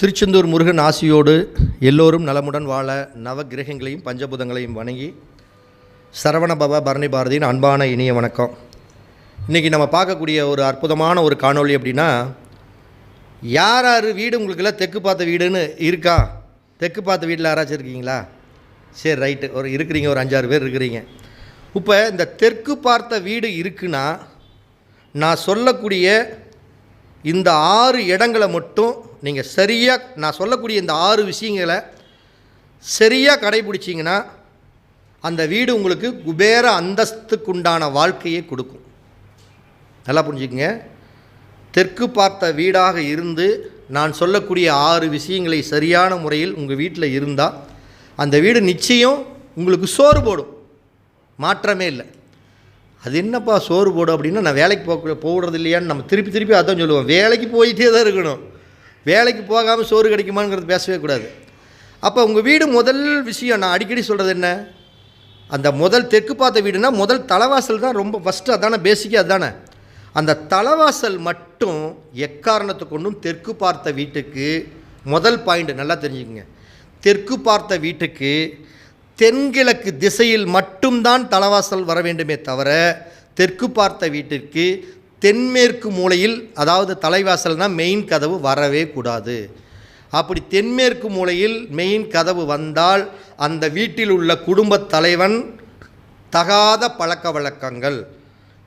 திருச்செந்தூர் முருகன் ஆசியோடு எல்லோரும் நலமுடன் வாழ நவ கிரகங்களையும் பஞ்சபூதங்களையும் வணங்கி சரவணபவ பரணி பாரதியின் அன்பான இனிய வணக்கம். இன்றைக்கி நம்ம பார்க்கக்கூடிய ஒரு அற்புதமான ஒரு காணொளி அப்படின்னா யார் யார் வீடு உங்களுக்கெல்லாம் தெற்கு பார்த்த வீடுன்னு இருக்கா? தெற்கு பார்த்த வீட்டில் யாராச்சும் இருக்கீங்களா? சரி ரைட்டு ஒரு இருக்கிறீங்க ஒரு அஞ்சாறு பேர் இருக்கிறீங்க. இப்போ இந்த தெற்கு பார்த்த வீடு இருக்குன்னா நான் சொல்லக்கூடிய இந்த ஆறு இடங்களை மட்டும் நீங்கள் சரியாக நான் சொல்லக்கூடிய இந்த ஆறு விஷயங்களை சரியாக கடைபிடிச்சிங்கன்னா அந்த வீடு உங்களுக்கு குபேர அந்தஸ்துக்குண்டான வாழ்க்கையை கொடுக்கும். நல்லா புரிஞ்சுக்கங்க. தெற்கு பார்த்த வீடாக இருந்து நான் சொல்லக்கூடிய ஆறு விஷயங்களை சரியான முறையில் உங்கள் வீட்டில் இருந்தால் அந்த வீடு நிச்சயம் உங்களுக்கு சோறு போடும். மாற்றமே இல்லை. அது என்னப்பா சோறு போடும் அப்படின்னா நான் வேலைக்கு போக போடுறது இல்லையான்னு நம்ம திருப்பி திருப்பி அதான் சொல்லுவோம். வேலைக்கு போயிட்டே தான் இருக்கணும். வேலைக்கு போகாமல் சோறு கிடைக்குமாங்கிறது பேசவே கூடாது. அப்போ உங்கள் வீடு முதல் விஷயம் நான் அடிக்கடி சொல்கிறது என்ன? அந்த முதல் தெற்கு பார்த்த வீடுனா முதல் தலைவாசல் தான் ரொம்ப ஃபஸ்ட்டு அதானே பேசிக்காக அதானே. அந்த தலைவாசல் மட்டும் எக்காரணத்தை கொண்டும் தெற்கு பார்த்த வீட்டுக்கு முதல் பாயிண்ட் நல்லா தெரிஞ்சுக்கங்க. தெற்கு பார்த்த வீட்டுக்கு தென்கிழக்கு திசையில் மட்டும்தான் தலைவாசல் வர வேண்டுமே தவிர தெற்கு பார்த்த வீட்டிற்கு தென்மேற்கு மூலையில் அதாவது தலைவாசல்னால் மெயின் கதவு வரவே கூடாது. அப்படி தென்மேற்கு மூலையில் மெயின் கதவு வந்தால் அந்த வீட்டில் உள்ள குடும்பத் தலைவன் தகாத பழக்க வழக்கங்கள்.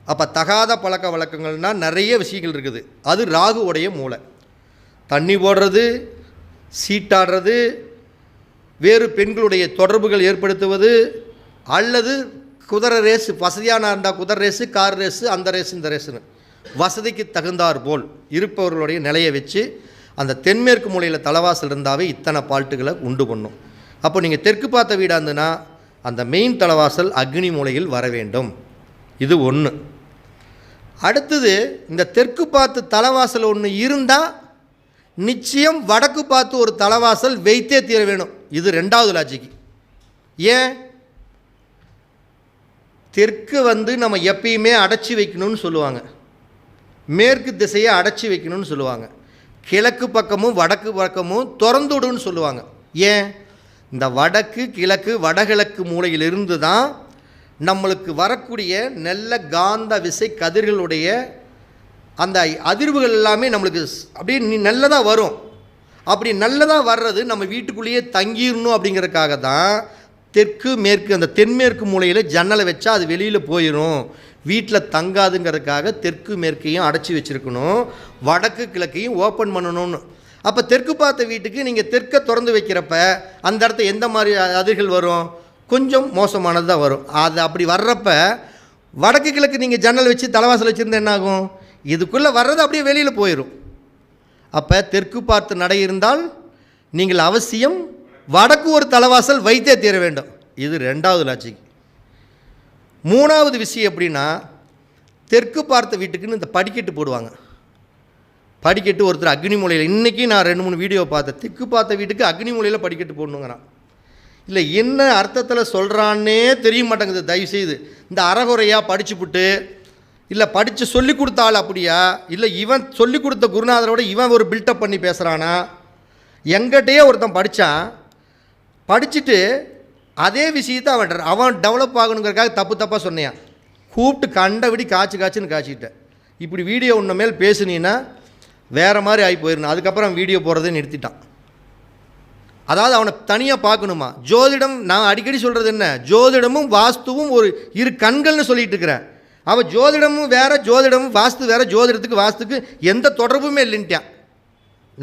அப்போ தகாத பழக்க வழக்கங்கள்னால் நிறைய விஷயங்கள் இருக்குது. அது ராகுவுடைய மூளை. தண்ணி போடுறது சீட்டாடுறது வேறு பெண்களுடைய தொடர்புகள் ஏற்படுத்துவது அல்லது குதிரை ரேஸு வசதியான இருந்தால் குதிரை ரேஸு கார் ரேஸு அந்த ரேஸு இந்த ரேஸுன்னு வசதிக்கு தகுந்தார் போல் இருப்பவர்களுடைய நிலையை வச்சு அந்த தென்மேற்கு மூலையில் தலைவாசல் இருந்தாவே இத்தனை பால்ட்டுகளை உண்டு பண்ணும். அப்போ நீங்கள் தெற்கு பார்த்த வீடாக இருந்துன்னா அந்த மெயின் தலைவாசல் அக்னி மூலையில் வர வேண்டும். இது ஒன்று அடுத்தது இந்த தெற்கு பார்த்து தலைவாசல் ஒன்று இருந்தால் நிச்சயம் வடக்கு பார்த்து ஒரு தலைவாசல் வைத்தே தீர வேணும். இது ரெண்டாவது லாஜிக்கு ஏன்? தெற்கு வந்து நம்ம எப்பயுமே அடைச்சி வைக்கணும்னு சொல்லுவாங்க. மேற்கு திசையை அடைச்சி வைக்கணும்னு சொல்லுவாங்க. கிழக்கு பக்கமும் வடக்கு பக்கமும் திறந்து விடுன்னு சொல்லுவாங்க. ஏன்? இந்த வடக்கு கிழக்கு வடகிழக்கு மூலையிலிருந்து தான் நம்மளுக்கு வரக்கூடிய நல்ல காந்த விசை கதிர்களுடைய அந்த அதிர்வுகள் எல்லாமே நம்மளுக்கு அப்படியே நல்லதாக வரும். அப்படி நல்லதாக வர்றது நம்ம வீட்டுக்குள்ளேயே தங்கிடணும் அப்படிங்கிறதுக்காக தான் தெற்கு மேற்கு அந்த தென்மேற்கு மூலையில் ஜன்னலை வச்சா அது வெளியில் போயிடும் வீட்டில் தங்காதுங்கிறதுக்காக தெற்கு மேற்கையும் அடைச்சி வச்சுருக்கணும். வடக்கு கிழக்கையும் ஓப்பன் பண்ணணும்னு. அப்போ தெற்கு பார்த்த வீட்டுக்கு நீங்கள் தெற்கை திறந்து வைக்கிறப்ப அந்த இடத்த எந்த மாதிரி அதிர்கள் வரும்? கொஞ்சம் மோசமானது தான் வரும். அது அப்படி வர்றப்ப வடக்கு கிழக்கு நீங்கள் ஜன்னல் வச்சு தலைவாசல் வச்சுருந்தா என்ன ஆகும் இதுக்குள்ளே வர்றது அப்படியே வெளியில் போயிடும் அப்போ தெற்கு பார்த்து நடை இருந்தால் நீங்கள் அவசியம் வடக்கு ஒரு தலைவாசல் வைத்தே தீர வேண்டும். இது ரெண்டாவது லாஜிக் மூணாவது விஷயம் எப்படின்னா தெற்கு பார்த்த வீட்டுக்குன்னு இந்த படிக்கட்டு போடுவாங்க. படிக்கட்டு ஒருத்தர் அக்னி மூலையில் இன்றைக்கி நான் ரெண்டு மூணு வீடியோ பார்த்தேன். தெற்கு பார்த்த வீட்டுக்கு அக்னி மூலையில் படிக்கட்டு போடணுங்கிறான். இல்லை என்ன அர்த்தத்தில் சொல்கிறான்னே தெரிய மாட்டேங்குது. தயவுசெய்து இந்த அறகுறையாக படிச்சுப்புட்டு இல்லை படித்து சொல்லி கொடுத்த ஆள் அப்படியா? இல்லை இவன் சொல்லி கொடுத்த குருநாதரோட இவன் ஒரு பில்டப் பண்ணி பேசுகிறானா எங்கிட்டயே ஒருத்தன் படித்தான் படிச்சுட்டு அதே விஷயத்தை அவன் அவன் டெவலப் ஆகணுங்கிறதுக்காக தப்பு தப்பாக சொன்னியான். கூப்பிட்டு கண்டபடி காய்ச்சி காய்ச்சின்னு காய்ச்சிக்கிட்டேன் இப்படி வீடியோ உன்ன மேல் பேசுனீன்னா வேறு மாதிரி ஆகி போயிருந்தேன் அதுக்கப்புறம் வீடியோ போகிறதே நிறுத்திட்டான். அதாவது அவனை தனியாக பார்க்கணுமா? ஜோதிடம் நான் அடிக்கடி சொல்கிறது என்ன? ஜோதிடமும் வாஸ்துவும் ஒரு இரு கண்கள்னு சொல்லிட்டு இருக்கிறேன் அவன் ஜோதிடமும் வேறு ஜோதிடமும் வாஸ்து வேறு ஜோதிடத்துக்கு வாஸ்துக்கு எந்த தொடர்புமே இல்லைன்ட்டான்.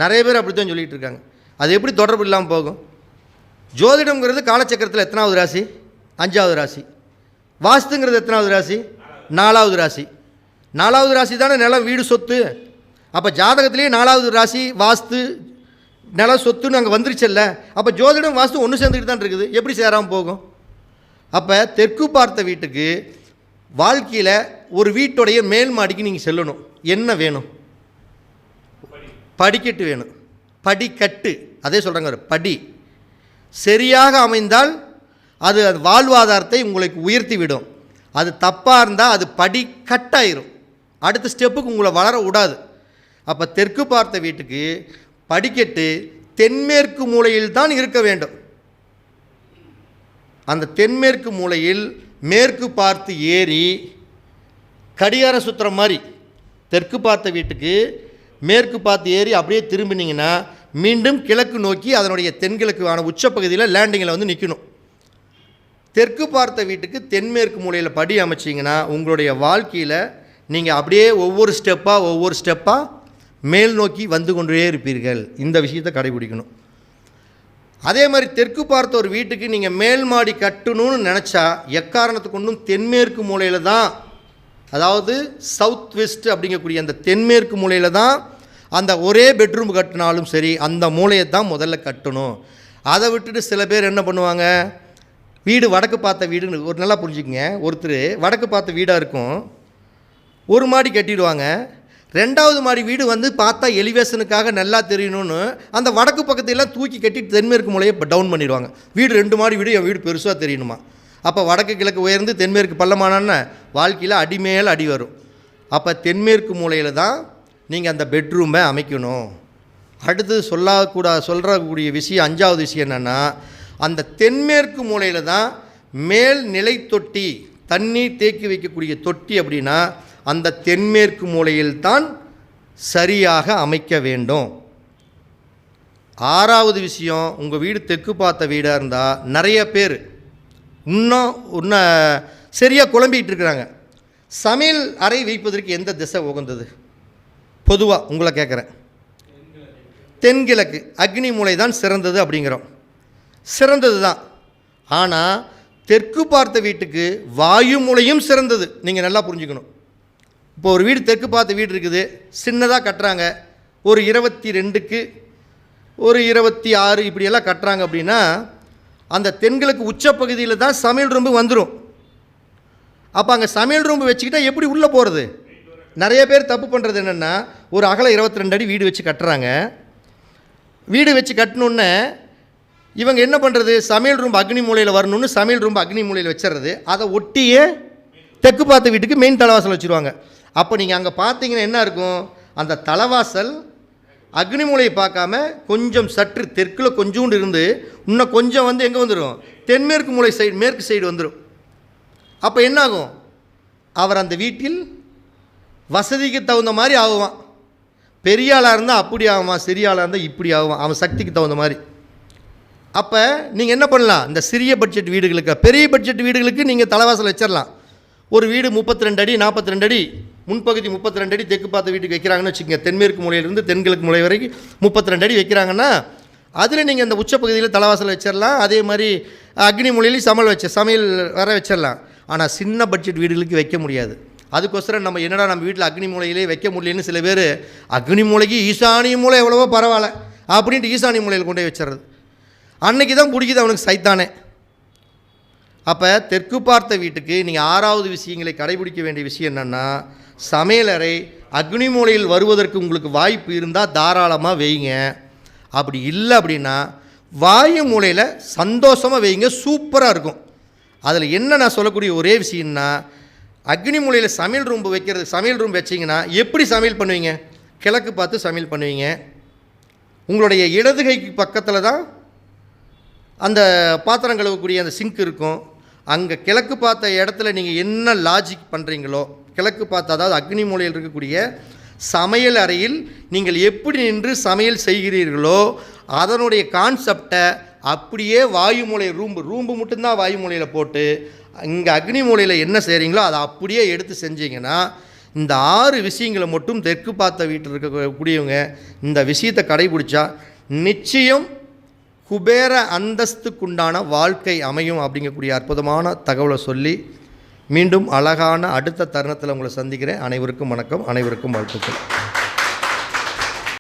நிறைய பேர் அப்படி தான் சொல்லிகிட்டு இருக்காங்க. அது எப்படி தொடர்பு இல்லாமல் போகும்? ஜோதிடம்ங்கிறது காலச்சக்கரத்தில் எத்தனாவது ராசி? அஞ்சாவது ராசி. வாஸ்துங்கிறது எத்தனாவது ராசி? நாலாவது ராசி. நாலாவது ராசி தானே நிலம் வீடு சொத்து. அப்போ ஜாதகத்திலேயே நாலாவது ராசி வாஸ்து நில சொத்துன்னு அங்கே வந்துருச்சல்ல. அப்போ ஜோதிடம் வாஸ்து ஒன்று சேர்ந்துக்கிட்டு தான் இருக்குது. எப்படி சேராமல் போகும்? அப்போ தெற்கு பார்த்த வீட்டுக்கு வாழ்க்கையில் ஒரு வீட்டுடைய மேல் மாடிக்கு நீங்கள் செல்லணும். என்ன வேணும்? படிக்கட்டு வேணும். படிக்கட்டு. அதே சொல்கிறாங்க படி. சரியாக அமைந்தால் அது அது வாழ்வாதாரத்தை உங்களுக்கு உயர்த்தி விடும் அது தப்பாக இருந்தால் அது படி கட்டாயிரும். அடுத்த ஸ்டெப்புக்கு உங்களை வளர விடாது. அப்போ தெற்கு பார்த்த வீட்டுக்கு படிக்கட்டு தென்மேற்கு மூலையில் தான் இருக்க வேண்டும். அந்த தென்மேற்கு மூலையில் மேற்கு பார்த்து ஏறி கடிகார சுற்றுற மாதிரி தெற்கு பார்த்த வீட்டுக்கு மேற்கு பார்த்து ஏறி அப்படியே திரும்பினீங்கன்னா மீண்டும் கிழக்கு நோக்கி அதனுடைய தென்கிழக்குவான உச்சப்பகுதியில் லேண்டிங்கில் வந்து நிற்கணும் தெற்கு பார்த்த வீட்டுக்கு தென்மேற்கு மூலையில் படி அமைச்சிங்கன்னா உங்களுடைய வாழ்க்கையில் நீங்கள் அப்படியே ஒவ்வொரு ஸ்டெப்பாக ஒவ்வொரு ஸ்டெப்பாக மேல் நோக்கி வந்து கொண்டே இருப்பீர்கள். இந்த விஷயத்தை கடைபிடிக்கணும். அதே மாதிரி தெற்கு பார்த்த ஒரு வீட்டுக்கு நீங்கள் மேல் மாடி கட்டணும்னு நினச்சா எக்காரணத்தை கொண்டும் தென்மேற்கு மூலையில் தான் அதாவது சவுத் வெஸ்ட் அப்படிங்கக்கூடிய அந்த தென்மேற்கு மூலையில் தான் அந்த ஒரே பெட்ரூம் கட்டினாலும் சரி அந்த மூலையை தான் முதல்ல கட்டணும். அதை விட்டுட்டு சில பேர் என்ன பண்ணுவாங்க வீடு வடக்கு பார்த்த வீடுன்னு ஒரு நல்லா புரிஞ்சுக்கங்க. ஒருத்தர் வடக்கு பார்த்த வீடாக இருக்கும். ஒரு மாடி கட்டிடுவாங்க. ரெண்டாவது மாடி வீடு வந்து பார்த்தா எலிவேஷனுக்காக நல்லா தெரியணும்னு அந்த வடக்கு பக்கத்தையெல்லாம் தூக்கி கட்டி தென்மேற்கு மூலையை இப்போ டவுன் பண்ணிடுவாங்க. வீடு ரெண்டு மாடி வீடு என் வீடு பெருசாக தெரியணுமா அப்போ வடக்கு கிழக்கு உயர்ந்து தென்மேற்கு பள்ளமானான்னு வாழ்க்கையில் அடிமேல் அடி வரும். அப்போ தென்மேற்கு மூலையில் தான் நீங்கள் அந்த பெட்ரூமை அமைக்கணும். அடுத்து சொல்லக்கூடா சொல்கிறக்கூடிய விஷயம் அஞ்சாவது விஷயம் என்னென்னா அந்த தென்மேற்கு மூலையில் தான் மேல் நிலை தொட்டி தண்ணீர் தேக்கி வைக்கக்கூடிய தொட்டி அப்படின்னா அந்த தென்மேற்கு மூலையில்தான் சரியாக அமைக்க வேண்டும். ஆறாவது விஷயம் உங்கள் வீடு தெற்கு பார்த்த வீடாக இருந்தால் நிறைய பேர் இன்னும் இன்னும் சரியாக குழம்பிகிட்டு இருக்கிறாங்க. சமையல் அறை வைப்பதற்கு எந்த திசை உகந்தது? பொதுவாக உங்களை கேட்குறேன் தென்கிழக்கு அக்னி மூலை தான் சிறந்தது அப்படிங்கிறோம். சிறந்தது தான். ஆனால் தெற்கு பார்த்த வீட்டுக்கு வாயு மூலையும் சிறந்தது. நீங்கள் நல்லா புரிஞ்சுக்கணும். இப்போ ஒரு வீடு தெற்கு பார்த்த வீடு இருக்குது. சின்னதாக கட்டுறாங்க. ஒரு இருபத்தி ரெண்டுக்கு ஒரு இருபத்தி ஆறு இப்படியெல்லாம் கட்டுறாங்க அப்படின்னா அந்த தென்கிழக்கு உச்சப்பகுதியில் தான் சமையல் ரூம்பு வந்துடும் அப்போ அங்கே சமையல் ரூம்பு வச்சுக்கிட்டால் எப்படி உள்ளே போகிறது நிறைய பேர் தப்பு பண்ணுறது என்னென்னா ஒரு அகல இருபத்தி ரெண்டு அடி வீடு வச்சு கட்டுறாங்க. வீடு வச்சு கட்டணுன்னே இவங்க என்ன பண்ணுறது சமையல் ரூம் அக்னி மூலையில் வரணும்னு சமையல் ரூம் அக்னி மூலையில் வச்சிடுறது அதை ஒட்டியே தெற்கு பார்த்த வீட்டுக்கு மெயின் தலைவாசல் வச்சுருவாங்க. அப்போ நீங்கள் அங்கே பார்த்தீங்கன்னா என்ன இருக்கும்? அந்த தலைவாசல் அக்னி மூலையை பார்க்காம கொஞ்சம் சற்று தெற்கில் கொஞ்சோண்டு இருந்து இன்னும் கொஞ்சம் வந்து எங்கே வந்துடும் தென்மேற்கு மூலை சைடு மேற்கு சைடு வந்துடும் அப்போ என்னாகும்? அவர் அந்த வீட்டில் வசதிக்கு தகுந்த மாதிரி ஆகுவான். பெரிய ஆளாக இருந்தால் அப்படி ஆகுவான் சிறிய ஆளாக இருந்தால் இப்படி ஆகுவான். அவன் சக்திக்கு தகுந்த மாதிரி. அப்போ நீங்கள் என்ன பண்ணலாம்? இந்த சிறிய பட்ஜெட் வீடுகளுக்கு பெரிய பட்ஜெட் வீடுகளுக்கு நீங்கள் தலைவாசல் வச்சிடலாம் ஒரு வீடு முப்பத்தி ரெண்டு அடி நாற்பத்தி ரெண்டு அடி முன்பகுதி முப்பத்தி ரெண்டு அடி தெற்கு பார்த்த வீட்டுக்கு வைக்கிறாங்கன்னு வச்சுக்கோங்க. தென்மேற்கு மூலையிலிருந்து தென்கிழக்கு மூலை வரைக்கும் முப்பத்தி ரெண்டு அடி வைக்கிறாங்கன்னா அதில் நீங்கள் அந்த உச்சப்பகுதியில் தலைவாசல் வச்சிடலாம் அதே மாதிரி அக்னி மூலையிலையும் சமையல் வச்ச சமையல் வர வச்சிடலாம் ஆனால் சின்ன பட்ஜெட் வீடுகளுக்கு வைக்க முடியாது. அதுக்கோசரம் நம்ம என்னடா நம்ம வீட்டில் அக்னி மூலையிலே வைக்க முடியலன்னு சில பேர் அக்னி மூலைக்கு ஈசானிய மூலை எவ்வளவோ பரவாயில்ல அப்படின்ட்டு ஈசானிய மூலையில் கொண்டு போய் வச்சிடுறது. அன்னைக்கு தான் பிடிக்குது அவனுக்கு சைத்தானே. அப்போ தெற்கு பார்த்த வீட்டுக்கு நீங்கள் ஆறாவது விஷயங்களை கடைபிடிக்க வேண்டிய விஷயம் என்னென்னா சமையலறை அக்னி மூலையில் வருவதற்கு உங்களுக்கு வாய்ப்பு இருந்தால் தாராளமாக வைங்க. அப்படி இல்லை அப்படின்னா வாயு மூலையில் சந்தோஷமாக வைங்க சூப்பராக இருக்கும். அதில் என்ன நான் சொல்லக்கூடிய ஒரே விஷயம்னா அக்னி மூலையில் சமையல் ரூம் வைக்கிறது சமையல் ரூம் வச்சிங்கன்னா எப்படி சமையல் பண்ணுவீங்க? கிழக்கு பார்த்து சமையல் பண்ணுவீங்க. உங்களுடைய இடது கைக்கு பக்கத்தில் தான் அந்த பாத்திரம் கழுவக்கூடிய அந்த சிங்க் இருக்கும். அங்கே கிழக்கு பார்த்த இடத்துல நீங்கள் என்ன லாஜிக் பண்ணுறீங்களோ கிழக்கு பார்த்த அதாவது அக்னி மூலையில் இருக்கக்கூடிய சமையல் அறையில் நீங்கள் எப்படி நின்று சமையல் செய்கிறீர்களோ அதனுடைய கான்செப்டை அப்படியே வாயு மூலை ரூம்பு ரூம்பு மட்டும்தான் வாயு மூலையில் போட்டு இங்கே அக்னி மூலையில் என்ன செய்கிறீங்களோ அதை அப்படியே எடுத்து செஞ்சீங்கன்னா இந்த ஆறு விஷயங்களை மட்டும் தெற்கு பார்த்த வீட்டில் இருக்கக்கூடியவங்க இந்த விஷயத்தை கடைபிடிச்சா நிச்சயம் குபேர அந்தஸ்துக்குண்டான வாழ்க்கை அமையும் அப்படிங்கக்கூடிய அற்புதமான தகவலை சொல்லி மீண்டும் அழகான அடுத்த தருணத்தில் உங்களை சந்திக்கிறேன். அனைவருக்கும் வணக்கம். அனைவருக்கும் வாழ்த்துக்கள்.